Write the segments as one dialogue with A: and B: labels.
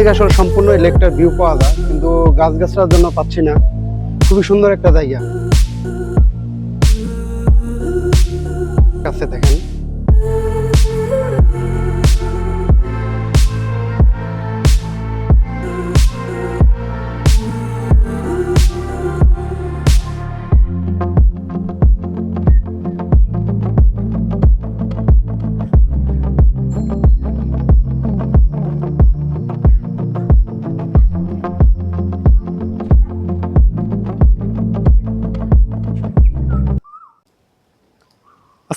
A: থেকে আসলে সম্পূর্ণ লেকটার ভিউ পাওয়া যায়, কিন্তু গাছগাছড়ার জন্য পাচ্ছি না। খুবই সুন্দর একটা জায়গা। কাছে দেখেন।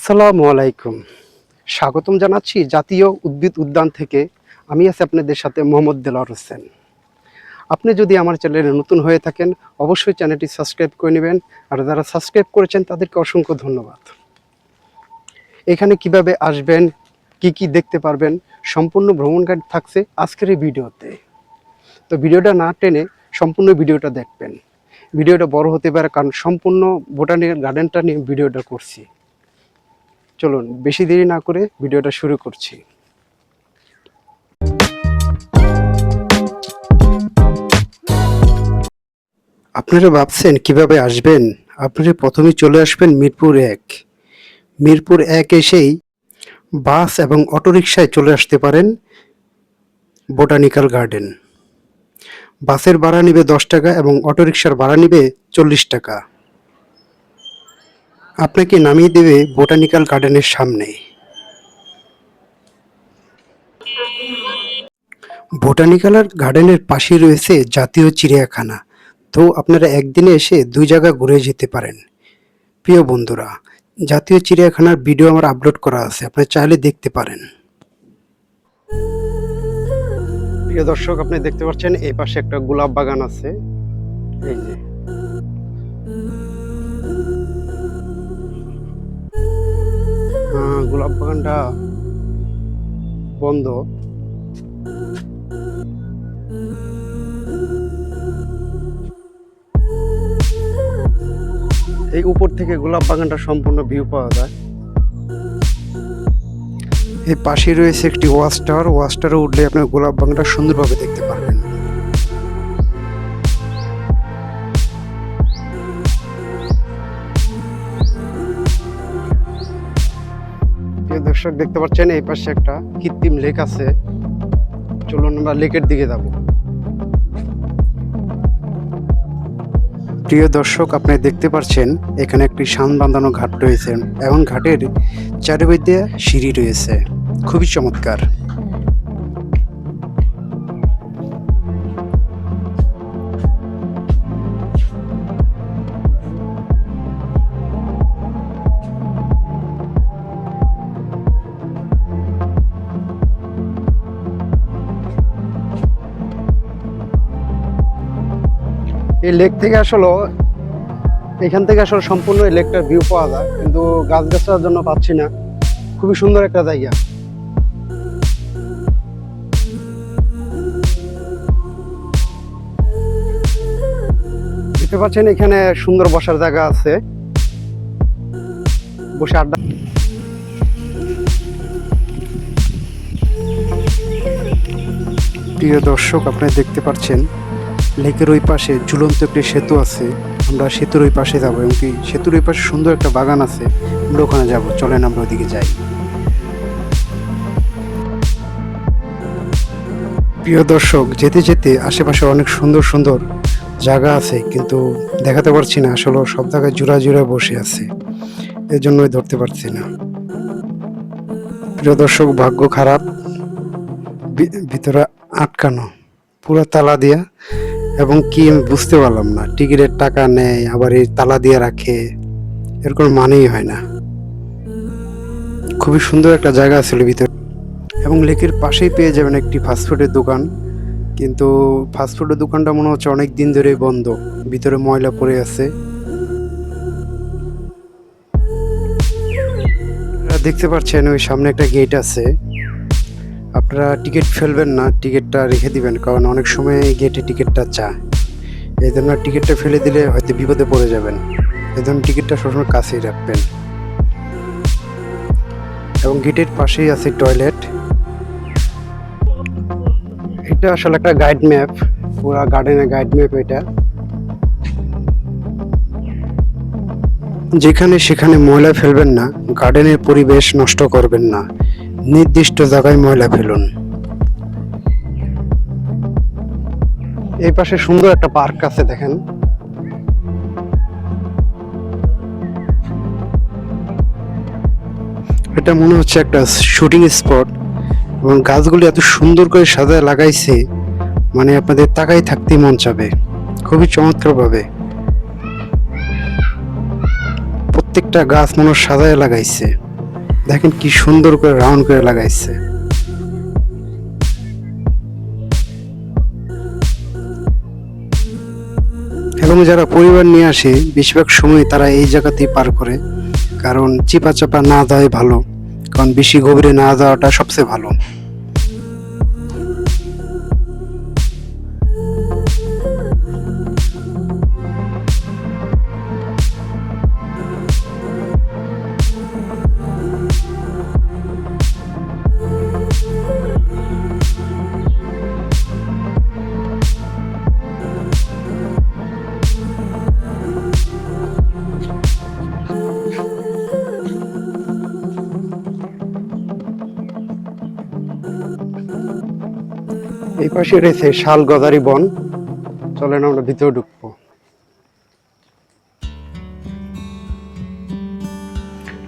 A: আসসালামু আলাইকুম। স্বাগতম জানাচ্ছি জাতীয় উদ্ভিদ উদ্যান থেকে। আমি আছি আপনাদের সাথে মোহাম্মদ দেলার হোসেন। আপনি যদি আমার চ্যানেলে নতুন হয়ে থাকেন, অবশ্যই চ্যানেলটি সাবস্ক্রাইব করে নেবেন। আর যারা সাবস্ক্রাইব করেছেন, তাদেরকে অসংখ্য ধন্যবাদ। এখানে কীভাবে আসবেন, কি কি দেখতে পারবেন, সম্পূর্ণ ভ্রমণ গাইড থাকছে আজকের এই ভিডিওতে। তো ভিডিওটা না টেনে সম্পূর্ণ ভিডিওটা দেখবেন। ভিডিওটা বড় হতে পারে, কারণ সম্পূর্ণ বোটানিক্যাল গার্ডেনটা নিয়ে ভিডিওটা করছি। চলুন, বেশি দেরি না করে ভিডিওটা শুরু করছি। আপনারা ভাবছেন, কীভাবে আসবেন? আপনারা প্রথমে চলে আসবেন মিরপুর এক। মিরপুর এক এসেই বাস এবং অটোরিকশায় চলে আসতে পারেন বোটানিক্যাল গার্ডেন। বাসের ভাড়া নেবে দশ টাকা এবং অটোরিকশার ভাড়া নেবে চল্লিশ টাকা। আপনাকে নামিয়ে দেবে বোটানিক্যাল গার্ডেনের সামনে। বোটানিক্যাল গার্ডেনের পাশে রয়েছে জাতীয় চিড়িয়াখানা। তো আপনারা একদিনে এসে দুই জায়গা ঘুরে যেতে পারেন। প্রিয় বন্ধুরা, জাতীয় চিড়িয়াখানার ভিডিও আমার আপলোড করা আছে আপনি চাইলে দেখতে পারেন। প্রিয় দর্শক, আপনি দেখতে পাচ্ছেন এই পাশে একটা গোলাপ বাগান আছে। এই যে। গোলাপ বাগানটা বন্ধ। এই উপর থেকে গোলাপ বাগানটা সম্পূর্ণ ভিউ পাওয়া যায়। এই পাশে রয়েছে একটি ওয়াচ টাওয়ার ওয়াচ টাওয়ারে উঠলে আপনার গোলাপ বাগানটা সুন্দরভাবে দেখতে পারবেন দর্শক দেখতে পাচ্ছেন, এই পাশে একটা কৃত্রিম লেক আছে। চলুন আমরা লেকের দিকে যাব। প্রিয় দর্শক, আপনি দেখতে পাচ্ছেন, এখানে একটি শান বাঁধানো ঘাট রয়েছে এবং ঘাটের চারিদিকে সিঁড়ি রয়েছে। খুবই চমৎকার। এই লেক থেকে আসলে এখান থেকে আসলে সম্পূর্ণ এই লেকটার ভিউ পাওয়া যায়, কিন্তু গাছ গাছার জন্য পাচ্ছি না। খুবই সুন্দর একটা জায়গা। দেখতে পাচ্ছেন এখানে সুন্দর বসার জায়গা আছে। বসে আড্ডা প্রিয় দর্শক, আপনি দেখতে পাচ্ছেন লেকের ওই পাশে ঝুলন্ত একটি সেতু আছে। আমরা সেতুর ওই পাশে যাব এবং কি সেতুর ওই পাশে সুন্দর একটা বাগান আছে। আমরা ওখানে যাব। চলেন আমরা ওদিকে যাই। প্রিয় দর্শক, যেতে যেতে আশেপাশে অনেক সুন্দর সুন্দর জায়গা আছে, কিন্তু দেখাতে পারছি না আসলে সব জায়গায় জোড়া জোড়া বসে আছে। এর জন্যই ধরতে পারছি না। প্রিয় দর্শক, ভাগ্য খারাপ। ভিতরে আটকানো। পুরো তালা দিয়া এবং কি আমি বুঝতে পারলাম না, টিকিটের টাকা নেয়, আবার এই তালা দিয়ে রাখে, এর কোনো মানেই হয় না। খুবই সুন্দর একটা জায়গা ছিল ভিতরে। এবং লেকের পাশেই পেয়ে যাবেন একটি ফাস্টফুডের দোকান। কিন্তু ফাস্টফুডের দোকানটা মনে হচ্ছে অনেক দিন ধরে বন্ধ। ভিতরে ময়লা পড়ে আছে। দেখতে পাচ্ছেন ওই সামনে একটা গেট আছে। আপনারা টিকিট ফেলবেন না, টিকিটটা রেখে দিবেন, কারণ অনেক সময় গেটে টিকিটটা চায়। এই জন্য টিকিটটা ফেলে দিলে হয়তো বিপদে পড়ে যাবেন। এই জন্য টিকিটটা সবসময় কাছেই রাখবেন। এবং গেটের পাশেই আছে টয়লেট। এটা আসলে একটা গাইড ম্যাপ, পুরা গার্ডেনের গাইড ম্যাপ এটা। যেখানে সেখানে ময়লা ফেলবেন না, গার্ডেনের পরিবেশ নষ্ট করবেন না। নির্দিষ্ট জায়গায় ময়লা ফেলুন। এই পাশে সুন্দর একটা পার্ক আছে, দেখেন। এটা মনে হচ্ছে একটা শুটিং স্পট এবং গাছগুলি এত সুন্দর করে সাজায় লাগাইছে মানে আপনাদের তাকাই থাকতেই মন চাবে। খুবই চমৎকার ভাবে প্রত্যেকটা গাছ মনে সাজায় লাগাইছে। দেখেন কি সুন্দর করে রাউন্ড করে লাগাইছে। এবং যারা পরিবার নিয়ে আসে, বেশিরভাগ সময় তারা এই জায়গাতেই পার করে, কারণ চিপা চাপা না দেওয়াই ভালো, কারণ বেশি গভীরে না দেওয়াটা সবচেয়ে ভালো। এই পাশে রয়েছে শাল গদারি বন। চলেন আমরা ভিতরে ঢুকবো।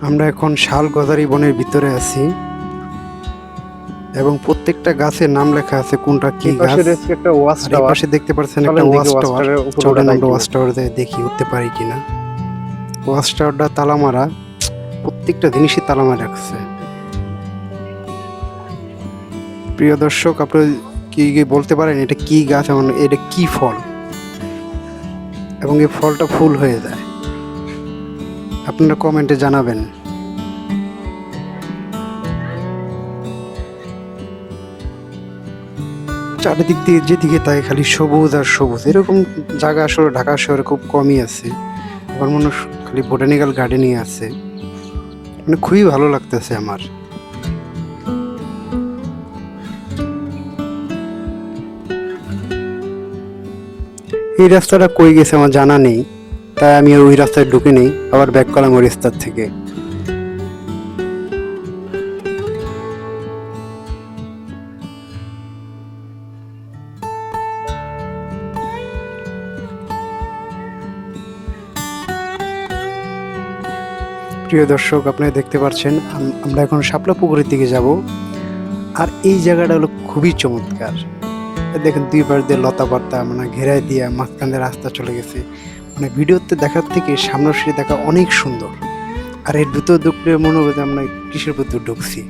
A: আমরা এখন শাল গদারি বনের ভিতরে আছি এবং প্রত্যেকটা গাছের নাম লেখা আছে কোনটা কি গাছ।
B: একটা ওয়াচ টাওয়ার।
A: পাশে দেখতে পাচ্ছেন একটা
B: দেখি
A: ওয়াচ টাওয়ার। চলেন আমরা ওয়াচ টাওয়ার দেখি উঠতে পারি কিনা। ওয়াচ টাওয়ারটা তালা মারা প্রত্যেকটা জিনিসই তালা মারা রাখছে। প্রিয় দর্শক আপনি কি বলতে পারেন? এটা কি গাছ এমন এটা কি ফল? এবং এই ফলটা ফুল হয়ে যায়। আপনারা কমেন্টে জানাবেন। চারিদিক দিয়ে যেদিকে তাই খালি সবুজ আর সবুজ। এরকম জায়গা আসলে ঢাকা শহরে খুব কমই আছে। আমার মনে হয় খালি বোটানিক্যাল গার্ডেনই আছে। মানে খুবই ভালো লাগতেছে আমার। এই রাস্তাটা কই গেছে আমার জানা নেই, তাই আমি আর ওই রাস্তায় ঢুকে নেই, আবার ব্যাক করলাম ওই রাস্তার থেকে। প্রিয় দর্শক, আপনারা দেখতে পাচ্ছেন আমরা এখন শাপলা পুকুরের দিকে যাব, আর এই জায়গাটা হলো খুবই চমৎকার। দেখেন দুই পাশ দিয়ে লতা পাতা মানে ঘেরায় দিয়ে মাঝখান দিয়ে রাস্তা চলে গেছে। মানে ভিডিওতে দেখার থেকে সামনাসামনি দেখা অনেক সুন্দর। আর এর ভিতর ঢুকলে মনে হবে যে আমরা কিসের ভিতর ঢুকছি।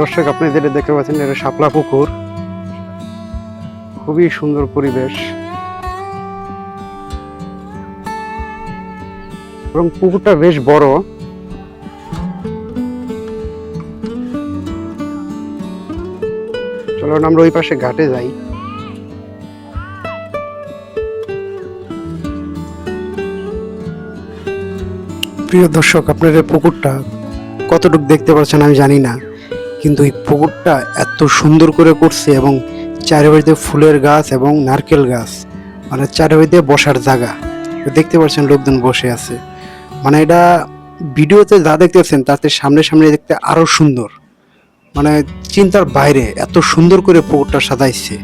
A: দর্শক, আপনি যেটা দেখতে পাচ্ছেন, এটা শাপলা পুকুর। খুবই সুন্দর পরিবেশ। এবং পুকুরটা বেশ বড়। চলো আমরা ওই পাশে ঘাটে যাই। প্রিয় দর্শক, আপনাদের পুকুরটা কতটুকু দেখতে পাচ্ছেন আমি জানি না, কিন্তু এই পুকুরটা এত সুন্দর করে করছে এবং চারিপাশে ফুলের গাছ এবং নারকেল গাছ মানে চারিপাশে বসার জায়গা। দেখতে পাচ্ছেন লোকজন বসে আছে। মানে এটা ভিডিওতে যা দেখতেছেন তাতে সামনে সামনে দেখতে আরও সুন্দর। মানে চিন্তার বাইরে এত সুন্দর করে পুকুরটা সাজাইছে।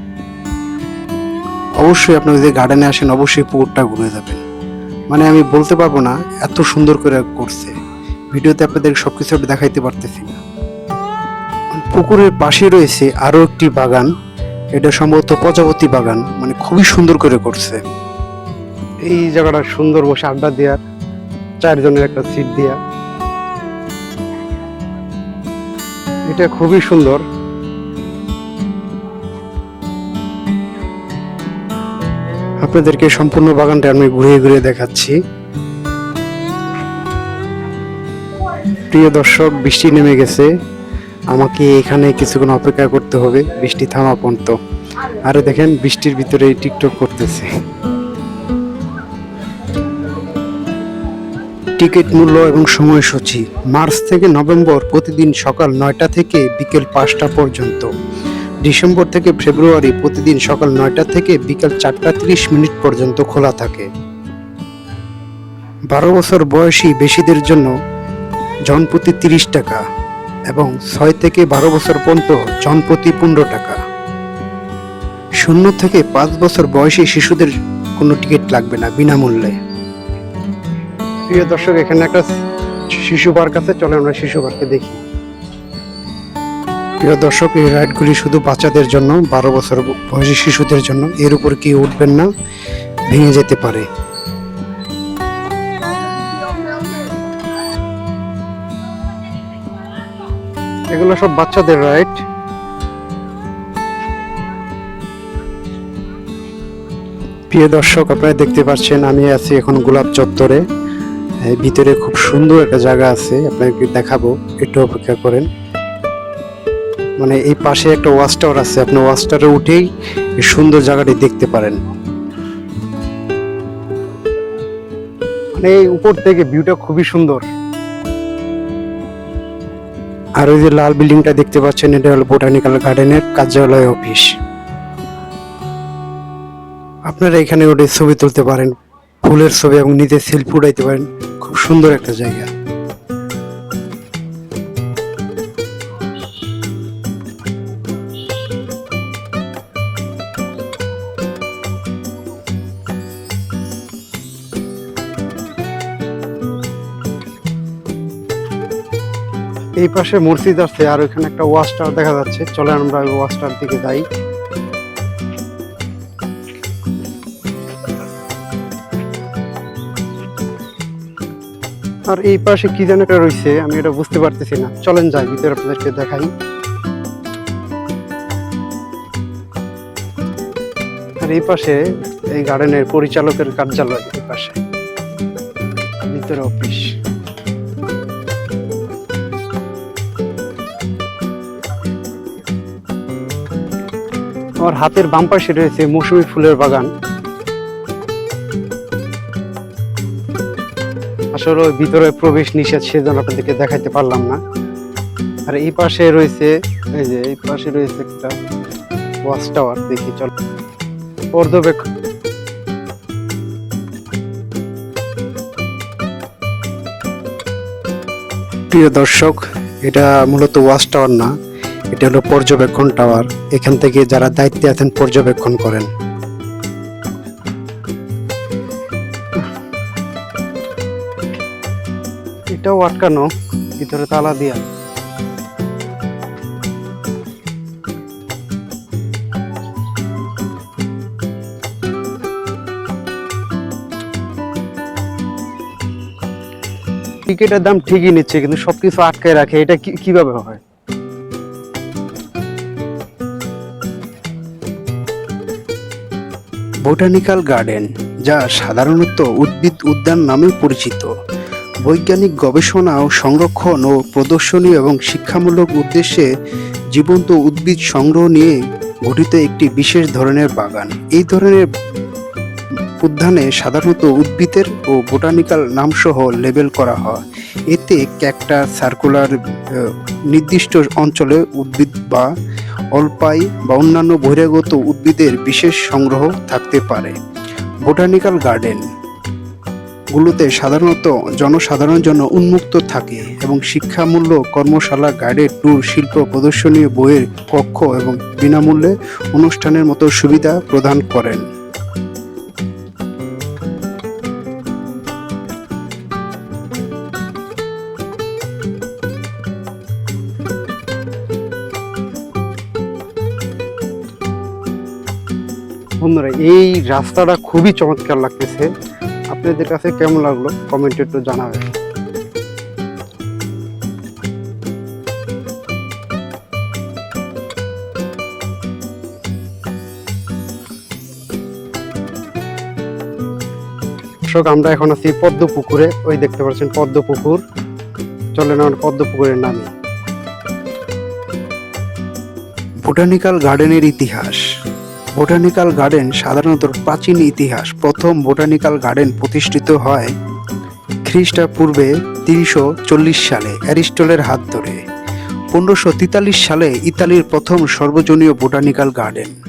A: অবশ্যই আপনি যদি গার্ডেনে আসেন, অবশ্যই পুকুরটা ঘুরে যাবেন। মানে আমি বলতে পারব না এত সুন্দর করে করছে। ভিডিওতে আপনাদের সবকিছু আমি দেখাইতে পারতেছি না। পুকুরের পাশে রয়েছে আরও একটি বাগান। এটা সম্ভবত প্রজাপতি বাগান। মানে খুবই সুন্দর করে করছে। এই জায়গাটা সুন্দর বসে আড্ডা দেওয়ার, চারজনের একটা সিট দেয়া এটা খুবই সুন্দর। আপনাদেরকে সম্পূর্ণ বাগানটা আমি ঘুরিয়ে ঘুরিয়ে দেখাচ্ছি। প্রিয় দর্শক, বৃষ্টি নেমে গেছে। আমাকে এখানে কিছুক্ষণ অপেক্ষা করতে হবে। বৃষ্টি থামা পর্যন্ত আরে দেখেন, বৃষ্টির ভিতরে টিকটক করতেছে। টিকিট মূল্য এবং সময়সূচি। মার্চ থেকে নভেম্বর প্রতিদিন সকাল নয়টা থেকে বিকেল পাঁচটা পর্যন্ত। ডিসেম্বর থেকে ফেব্রুয়ারি প্রতিদিন সকাল নয়টা থেকে বিকেল চারটা তিরিশ মিনিট পর্যন্ত খোলা থাকে। বারো বছর বয়সী বেশিদের জন্য জনপ্রতি তিরিশ টাকা এবং ছয় থেকে বারো বছর পর্যন্ত জনপ্রতি পনেরো টাকা। শূন্য থেকে পাঁচ বছর বয়সী শিশুদের কোনো টিকিট লাগবে না বিনামূল্যে। প্রিয় দর্শক, এখানে একটা শিশু পার্ক আছে। চলে আমরা শিশু পার্কে দেখি। প্রিয় দর্শক, এই রাইডগুলি শুধু বাচ্চাদের জন্য, বারো বছর বয়সী শিশুদের জন্য। এর উপর কি উঠবেন না, ভেঙে যেতে পারে। এগুলো সব বাচ্চাদের রাইড। প্রিয় দর্শক, আপনারা দেখতে পাচ্ছেন, আমি আছি এখন গোলাপ চত্বরে। ভিতরে খুব সুন্দর একটা জায়গা আছে, আপনাকে দেখাবো, একটু অপেক্ষা করেন। মানে এই পাশে একটা ওয়াচ টাওয়ার আছে, আপনি ওয়াচ উঠেই সুন্দর জায়গাটি দেখতে পারেন। মানে এই উপর থেকে ভিউটা খুবই সুন্দর। আর ওই যে লাল বিল্ডিংটা দেখতে পাচ্ছেন, এটা হলো বোটানিক্যাল গার্ডেনের কার্যালয় অফিস। আপনারা এখানে ওঠে ছবি তুলতে পারেন, ফুলের ছবি এবং নিজে সেলফি উঠাইতে পারেন। সুন্দর একটা জায়গা। এই পাশে মসজিদ আছে আর ওখানে একটা ওয়াচ টাওয়ার দেখা যাচ্ছে। চলে আমরা ওই ওয়াচ টাওয়ার দিকে যাই। আর এই পাশে কি যেন একটা রয়েছে, আমি এটা বুঝতে পারতেছি না। চলেন যাই, ভিতরে আপনাদেরকে দেখাই। আর এই পাশে এই গার্ডেনের পরিচালকের কার্যালয়, এই পাশে। ভিতরে অফিস। আমার হাতের বাম পাশে রয়েছে মৌসুমী ফুলের বাগান। আসলে ভিতরে প্রবেশ নিষেধ সেজন্য আপনাদেরকে দেখাইতে পারলাম না। আর এই পাশে রয়েছে, এই যে এই পাশে রয়েছে একটা ওয়াচ টাওয়ার, দেখি, চল। পর্যবেক্ষণ। প্রিয় দর্শক, এটা মূলত ওয়াচ টাওয়ার না, এটা হলো পর্যবেক্ষণ টাওয়ার। এখান থেকে যারা দায়িত্বে আছেন, পর্যবেক্ষণ করেন। এটাও আটকানো, ভিতরে তালা দিয়া। টিকিটের দাম ঠিকই নিচ্ছে, কিন্তু সবকিছু আটকায় রাখে। এটা কীভাবে হয়? বোটানিক্যাল গার্ডেন, যা সাধারণত উদ্ভিদ উদ্যান নামে পরিচিত। বৈজ্ঞানিক গবেষণা ও সংরক্ষণ ও প্রদর্শনী এবং শিক্ষামূলক উদ্দেশ্যে জীবন্ত উদ্ভিদ সংগ্রহ নিয়ে গঠিত একটি বিশেষ ধরনের বাগান। এই ধরনের উদ্যানে সাধারণত উদ্ভিদের ও বোটানিক্যাল নামসহ লেবেল করা হয়। এতে ক্যাকটা সার্কুলার নির্দিষ্ট অঞ্চলে উদ্ভিদ বা অল্পাই বা অন্যান্য বহিরাগত উদ্ভিদের বিশেষ সংগ্রহ থাকতে পারে। বোটানিক্যাল গার্ডেন গুলোতে সাধারণত জনসাধারণের জন্য উন্মুক্ত থাকে এবং শিক্ষামূল্য কর্মশালা, গাইডেড ট্যুর, শিল্প প্রদর্শনী, বইয়ের কক্ষ এবং বিনামূল্যে অনুষ্ঠানের মতো সুবিধা প্রদান করেন। বন্ধুরা, এই রাস্তাটা খুবই চমৎকার লাগতেছে। আপনাদের কাছে কেমন লাগল? কমেন্টে একটু জানাবেন। দর্শক, আমরা এখন আছি পদ্ম পুকুরে ওই দেখতে পাচ্ছেন পদ্ম পুকুর চলেন আমার পদ্ম পুকুরের নামে। বোটানিক্যাল গার্ডেনের ইতিহাস। বোটানিক্যাল গার্ডেন সাধারণত প্রাচীন ইতিহাস। প্রথম বোটানিক্যাল গার্ডেন প্রতিষ্ঠিত হয় খ্রিস্টপূর্বে তিনশো চল্লিশ সালে অ্যারিস্টলের হাত ধরে। পনেরোশো তেতাল্লিশ সালে ইতালির প্রথম সর্বজনীয় বোটানিক্যাল গার্ডেন।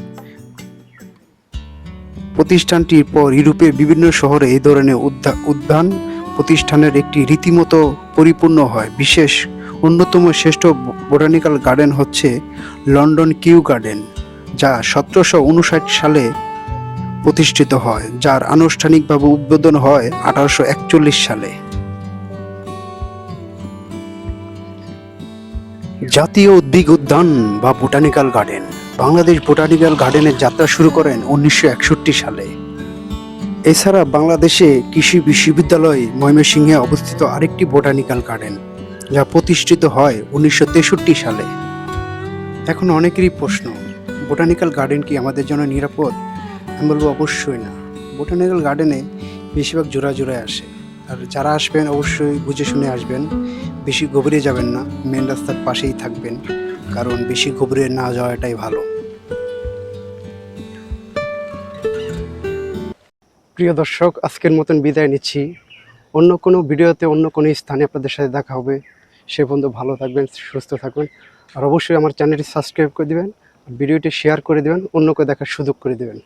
A: প্রতিষ্ঠানটির পর ইউরোপের বিভিন্ন শহরে এই ধরনের উদ্যা- উদ্যান প্রতিষ্ঠানের একটি রীতিমতো পরিপূর্ণ হয়। বিশেষ অন্যতম শ্রেষ্ঠ বোটানিক্যাল গার্ডেন হচ্ছে লন্ডন কিউ গার্ডেন। যা সতেরোশো উনষাট সালে প্রতিষ্ঠিত হয়, যার আনুষ্ঠানিকভাবে উদ্বোধন হয় আঠারোশো একচল্লিশ সালে। জাতীয় উদ্ভিদ উদ্যান বা বোটানিক্যাল গার্ডেন। বাংলাদেশ বোটানিক্যাল গার্ডেনের যাত্রা শুরু করেন উনিশশো একষট্টি সালে। এছাড়া বাংলাদেশে কৃষি বিশ্ববিদ্যালয় ময়মনসিংহে অবস্থিত আরেকটি বোটানিক্যাল গার্ডেন, যা প্রতিষ্ঠিত হয় উনিশশো তেষট্টি সালে। এখন অনেকেরই প্রশ্ন বোটানিক্যাল গার্ডেন কি আমাদের জন্য নিরাপদ? আমি বলব অবশ্যই না। বোটানিক্যাল গার্ডেনে বেশিরভাগ জোড়া জোড়ায় আসে। আর যারা আসবেন অবশ্যই বুঝে শুনে আসবেন। বেশি গভীরে যাবেন না মেন রাস্তার পাশেই থাকবেন। কারণ বেশি গভীরে না যাওয়াটাই ভালো। প্রিয় দর্শক, আজকের মতন বিদায় নিচ্ছি। অন্য কোনো ভিডিওতে অন্য কোনো স্থানে আপনাদের সাথে দেখা হবে। সে পর্যন্ত ভালো থাকবেন, সুস্থ থাকবেন আর অবশ্যই আমার চ্যানেলটি সাবস্ক্রাইব করে দিবেন। ভিডিওটি শেয়ার করে দেবেন অন্যকে দেখার সুযোগ করে দেবেন।